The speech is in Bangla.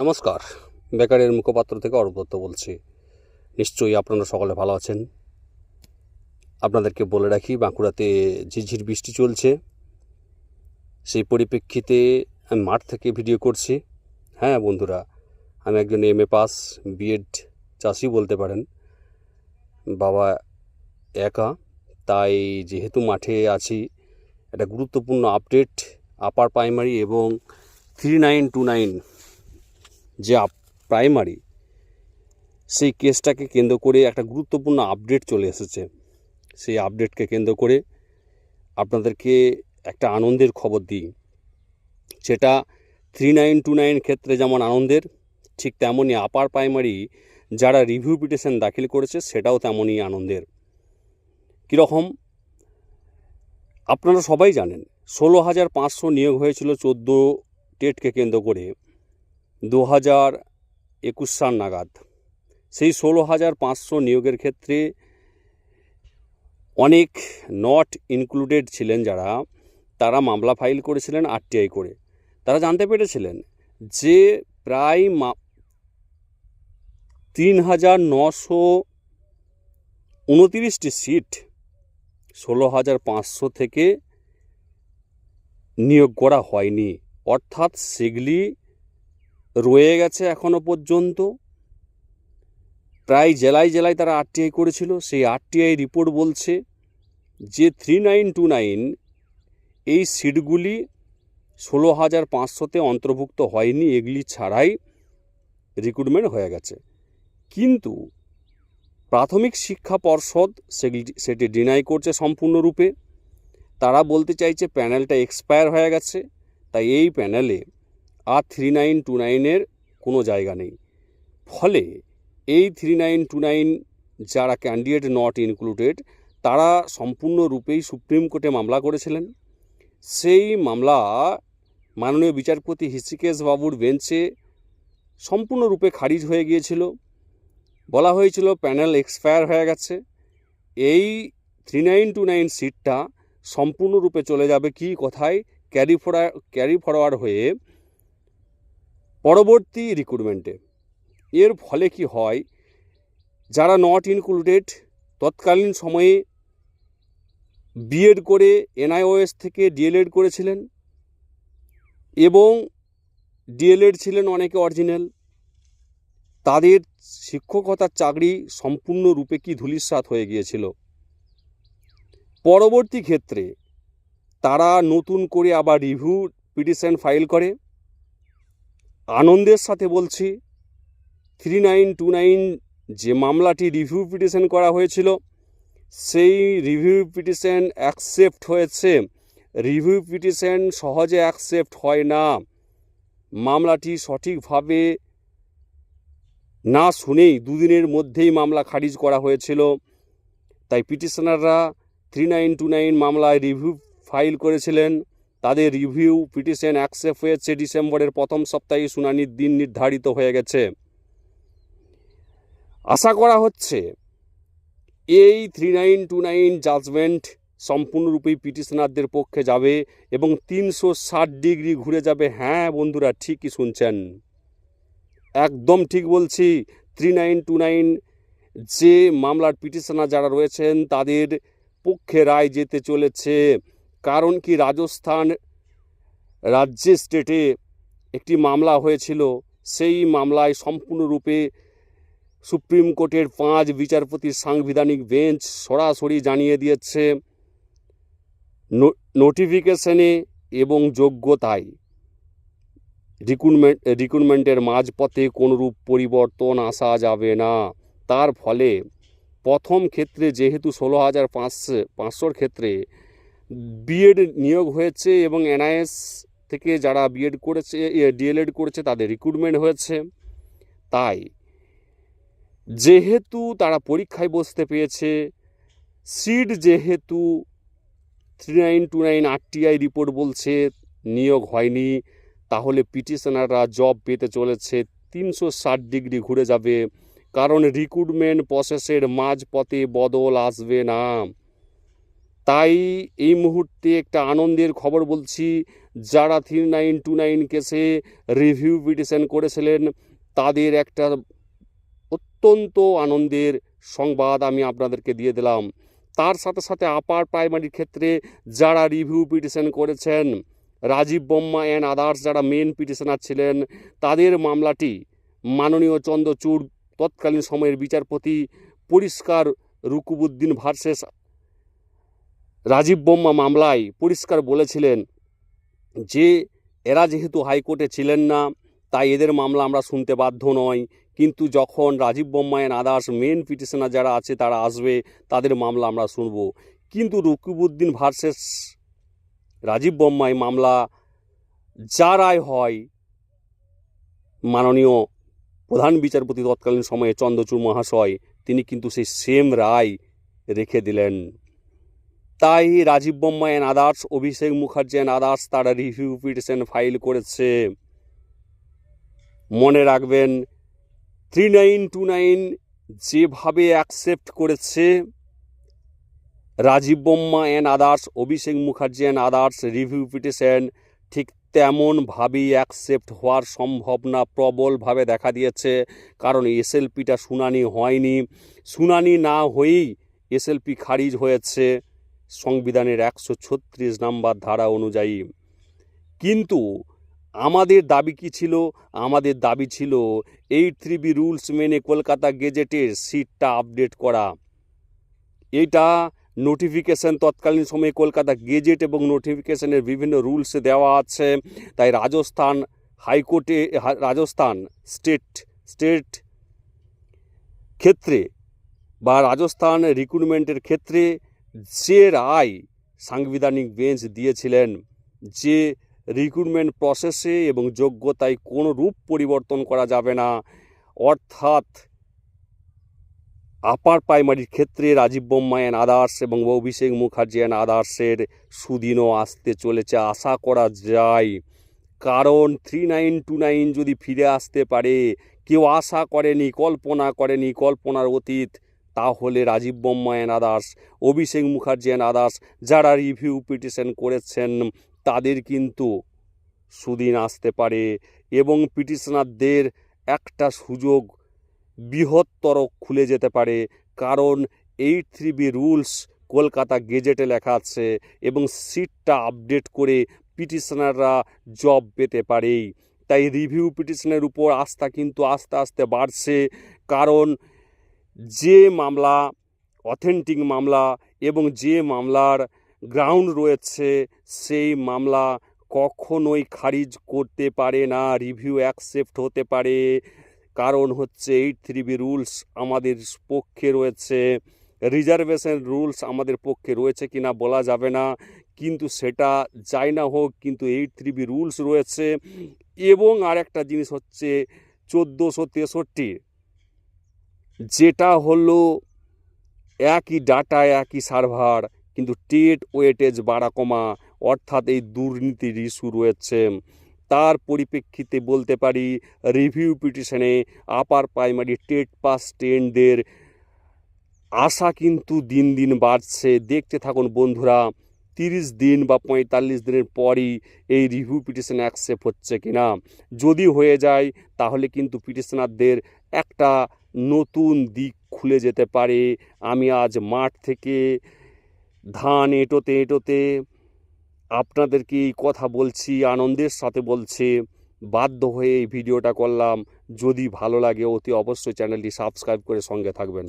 নমস্কার। বেকারের মুখপাত্র থেকে অরূপদত্ত বলছি। নিশ্চয়ই আপনারা সকলে ভালো আছেন। আপনাদেরকে বলে রাখি, বাঁকুড়াতে ঝিরঝির বৃষ্টি চলছে। সেই পরিপ্রেক্ষিতে আমি মাঠ থেকে ভিডিও করছি। হ্যাঁ বন্ধুরা, আমি একজন এম এ পাস, বিএড চাষি বলতে পারেন। বাবা একা, তাই যেহেতু মাঠে আছি, একটা গুরুত্বপূর্ণ আপডেট, আপার প্রাইমারি এবং থ্রি নাইন টু নাইন যে আপ প্রাইমারি সেই কেসটাকে কেন্দ্র করে একটা গুরুত্বপূর্ণ আপডেট চলে এসেছে। সেই আপডেটকে কেন্দ্র করে আপনাদেরকে একটা আনন্দের খবর দিই। সেটা থ্রি নাইন টু নাইন ক্ষেত্রে যেমন আনন্দের, ঠিক তেমনই আপার প্রাইমারি যারা রিভিউ পিটিশন দাখিল করেছে, সেটাও তেমনই আনন্দের। কীরকম? আপনারা সবাই জানেন, ষোলো হাজার পাঁচশো নিয়োগ হয়েছিল চোদ্দ টেটকে কেন্দ্র করে। দু হাজার একুশ সাল নাগাদ। সেই ষোলো হাজার পাঁচশো নিয়োগের ক্ষেত্রে অনেক নট ইনক্লুডেড ছিলেন যারা। তারা মামলা ফাইল করেছিলেন আরটিআই করে। তারা জানতে পেরেছিলেন যে প্রায় মা তিন হাজার নশো উনতিরিশটি সিট ষোলো হাজার পাঁচশো থেকে নিয়োগ করা হয়নি। অর্থাৎ সেগুলি রয়ে গেছে এখনও পর্যন্ত। প্রায় জেলায় জেলায় তারা আরটিআই করেছিল। সেই আরটিআই রিপোর্ট বলছে যে থ্রি নাইন টু নাইন এই সিটগুলি ষোলো হাজার পাঁচশোতে অন্তর্ভুক্ত হয়নি। এগুলি ছাড়াই রিক্রুটমেন্ট হয়ে গেছে। কিন্তু প্রাথমিক শিক্ষা পর্ষদ সেগুলি, সেটি ডিনাই করছে সম্পূর্ণরূপে। তারা বলতে চাইছে প্যানেলটা এক্সপায়ার হয়ে গেছে। তাই এই প্যানেলে আর থ্রি নাইন টু নাইনের কোনো জায়গা নেই। ফলে এই থ্রি নাইন টু নাইন যারা ক্যান্ডিডেট নট ইনক্লুডেড তারা সম্পূর্ণরূপেই সুপ্রিম কোর্টে মামলা করেছিলেন। সেই মামলা মাননীয় বিচারপতি হৃষিকেশ বাবুর বেঞ্চে সম্পূর্ণরূপে খারিজ হয়ে গিয়েছিল। বলা হয়েছিল প্যানেল এক্সপায়ার হয়ে গেছে। এই থ্রি নাইন টু নাইন সিটটা সম্পূর্ণরূপে চলে যাবে কি কথায়? ক্যারি ফরা, ক্যারি ফরওয়ার্ড হয়ে পরবর্তী রিক্রুটমেন্টে এর ফলে কি হয়, যারা নট ইনক্লুডেড তৎকালীন সময়ে বিএড করে এনআইওএস থেকে ডিএলএড করেছিলেন এবং ডিএলএড ছিলেন অনেকে অরিজিনাল তাদের শিক্ষকতার চাকরি সম্পূর্ণরূপে কি ধূলিসাৎ হয়ে গিয়েছিল? পরবর্তী ক্ষেত্রে তারা নতুন করে আবার রিভিউ পিটিশন ফাইল করে। আনন্দের সাথে বলছি, থ্রি নাইন টু নাইন যে মামলাটি রিভিউ পিটিশন করা হয়েছিল, সেই রিভিউ পিটিশন অ্যাকসেপ্ট হয়েছে। রিভিউ পিটিশন সহজে অ্যাকসেপ্ট হয় না। মামলাটি সঠিকভাবে না শুনেই দুদিনের মধ্যেই মামলা খারিজ করা হয়েছিল। তাই পিটিশনাররা থ্রি নাইন টু নাইন মামলায় রিভিউ ফাইল করেছিলেন। তাদের রিভিউ, পিটিশন, অ্যাকসেপ্ট হয়েছে ডিসেম্বরের প্রথম সপ্তাহে শুনানির দিন নির্ধারিত হয়ে গেছে। আশা করা হচ্ছে এই three nine two nine judgement সম্পূর্ণরূপেই পিটিশনারদের পক্ষে যাবে এবং তিনশো ষাট ডিগ্রি ঘুরে যাবে। হ্যাঁ বন্ধুরা, ঠিকই শুনছেন। একদম ঠিক বলছি, থ্রি নাইন টু নাইন যে মামলার পিটিশনার যারা রয়েছেন, তাদের পক্ষে রায় যেতে চলেছে। কারণ কি রাজস্থান রাজ্যে স্টেটে একটি মামলা হয়েছিল। সেই মামলায় সম্পূর্ণরূপে সুপ্রিম কোর্টের পাঁচ বিচারপতির সাংবিধানিক বেঞ্চ সরাসরি জানিয়ে দিয়েছে নোটিফিকেশনে এবং যোগ্যতায়। রিক্রুটমেন্ট, রিক্রুটমেন্টের মাঝপথে কোনোরূপ পরিবর্তন আসা যাবে না। তার ফলে প্রথম ক্ষেত্রে যেহেতু ষোলো হাজার পাঁচশো, পাঁচশোর ক্ষেত্রে বিএড নিয়োগ হয়েছে এবং এনআইএস থেকে যারা বিএড করেছে ডিএলএড করেছে তাদের রিক্রুটমেন্ট হয়েছে। তাই যেহেতু তারা পরীক্ষায় বসতে পেয়েছে সিট যেহেতু three nine two nine RTI report বলছে নিয়োগ হয়নি, তাহলে পিটিশনাররা জব পেতে চলেছে, তিনশো ষাট ডিগ্রি ঘুরে যাবে। কারণ রিক্রুটমেন্ট প্রসেসের মাঝপথে বদল আসবে না। তাই এই মুহূর্তে একটা আনন্দের খবর বলছি, যারা থ্রি নাইন টু নাইন কেসে রিভিউ পিটিশন করেছিলেন, তাদের একটা অত্যন্ত আনন্দের সংবাদ আমি আপনাদেরকে দিয়ে দিলাম। তার সাথে সাথে আপার প্রাইমারির ক্ষেত্রে যারা রিভিউ পিটিশন করেছেন, রাজীব বম্মা অ্যান্ড আদার্স যারা মেন পিটিশনার ছিলেন, তাদের মামলাটি মাননীয় চন্দ্রচূড় তৎকালীন সময়ের বিচারপতি পরিষ্কার রুকুবুদ্দিন ভার্সেস রাজীব বোম্মা মামলায় পরিষ্কার বলেছিলেন যে, এরা যেহেতু হাইকোর্টে ছিলেন না, তাই এদের মামলা আমরা শুনতে বাধ্য নয় কিন্তু যখন Rajib Bomma and others main petitioner যারা আছে, তারা আসবে, তাদের মামলা আমরা শুনব। কিন্তু রকিবউদ্দিন ভার্সেস রাজীব বোম্মাই মামলা যা রায় হয়, মাননীয় প্রধান বিচারপতি তৎকালীন সময়ে চন্দ্রচূড় মহাশয়, তিনি কিন্তু সেই সেম রায় রেখে দিলেন। তাই Rajib Bomma and others Abhishek Mukherjee and others তারা রিভিউ পিটিশন ফাইল করেছে। মনে রাখবেন থ্রি নাইন টু নাইন যেভাবে অ্যাকসেপ্ট করেছে, Rajib Bomma and others Abhishek Mukherjee and others review petition ঠিক তেমনভাবেই অ্যাকসেপ্ট হওয়ার সম্ভাবনা প্রবলভাবে দেখা দিয়েছে, কারণ এসএলপিটা শুনানি হয়নি। শুনানি না হয়েই এসএলপি খারিজ হয়েছে। সংবিধানের একশো ছত্রিশ নাম্বার ধারা অনুযায়ী। কিন্তু আমাদের দাবি কি ছিল? আমাদের দাবি ছিল এইট থ্রি বি রুলস মেনে কলকাতা গেজেটের সিটটা আপডেট করা। এটা নোটিফিকেশন তৎকালীন সময়ে কলকাতা গেজেট এবং নোটিফিকেশনের বিভিন্ন রুলস দেওয়া আছে। তাই রাজস্থান হাইকোর্টে রাজস্থান স্টেট স্টেট ক্ষেত্রে বা রাজস্থান রিক্রুটমেন্টের ক্ষেত্রে যে রায় সাংবিধানিক বেঞ্চ দিয়েছিলেন, যে রিক্রুটমেন্ট প্রসেসে এবং যোগ্যতায় কোনো রূপ পরিবর্তন করা যাবে না, অর্থাৎ আপার প্রাইমারির ক্ষেত্রে রাজীব বোম্মা অ্যান্ড আদার্স এবং অভিষেক মুখার্জি অ্যান্ড আদার্সের সুদিনও আসতে চলেছে আশা করা যায়। কারণ থ্রি নাইন টু নাইন যদি ফিরে আসতে পারে, কেউ আশা করেনি, কল্পনা করেনি, কল্পনার অতীত তাহলে Rajib Bomma and others Abhishek Mukherjee and others যারা রিভিউ পিটিশন করেছেন, তাদের কিন্তু সুদিন আসতে পারে এবং পিটিশনারদের একটা সুযোগ বৃহত্তর খুলে যেতে পারে। কারণ eight three B rules Kolkata গেজেটে লেখা আছে এবং সিটটা আপডেট করে পিটিশনাররা জব পেতে পারেই। তাই রিভিউ পিটিশনের উপর আস্থা কিন্তু আস্তে আস্তে বাড়ছে। কারণ যে মামলা অথেন্টিক মামলা এবং যে মামলার গ্রাউন্ড রয়েছে, সেই মামলা কখনোই খারিজ করতে পারে না রিভিউ অ্যাকসেপ্ট হতে পারে। কারণ হচ্ছে এইট থ্রি বি রুলস আমাদের পক্ষে রয়েছে। রিজার্ভেশন রুলস আমাদের পক্ষে রয়েছে কি না বলা যাবে না। কিন্তু সেটা যাই না হোক, কিন্তু এইট থ্রি বি রুলস রয়েছে। এবং আরেকটা জিনিস হচ্ছে চোদ্দোশো তেষট্টি। যেটা হলো একই ডাটা একই সার্ভার কিন্তু টেট ওয়েটেজ বাড়া কমা অর্থাৎ এই দুর্নীতির ইস্যু রয়েছে। তার পরিপ্রেক্ষিতে বলতে পারি রিভিউ পিটিশনে আপার প্রাইমারি টেট পাস টেনদের আশা কিন্তু দিন দিন বাড়ছে। দেখতে থাকুন বন্ধুরা, তিরিশ দিন বা পঁয়তাল্লিশ দিনের পরই এই রিভিউ পিটিশন অ্যাকসেপ্ট হচ্ছে কিনা? যদি হয়ে যায়, তাহলে কিন্তু পিটিশনারদের একটা নতুন দিক খুলে যেতে পারে। আমি আজ মাঠ থেকে ধান এঁটোতে এঁটোতে আপনাদেরকে এই কথা বলছি, আনন্দের সাথে বলছে, বাধ্য হয়ে এই ভিডিওটা করলাম। যদি ভালো লাগে অতি অবশ্যই চ্যানেলটি সাবস্ক্রাইব করে সঙ্গে থাকবেন।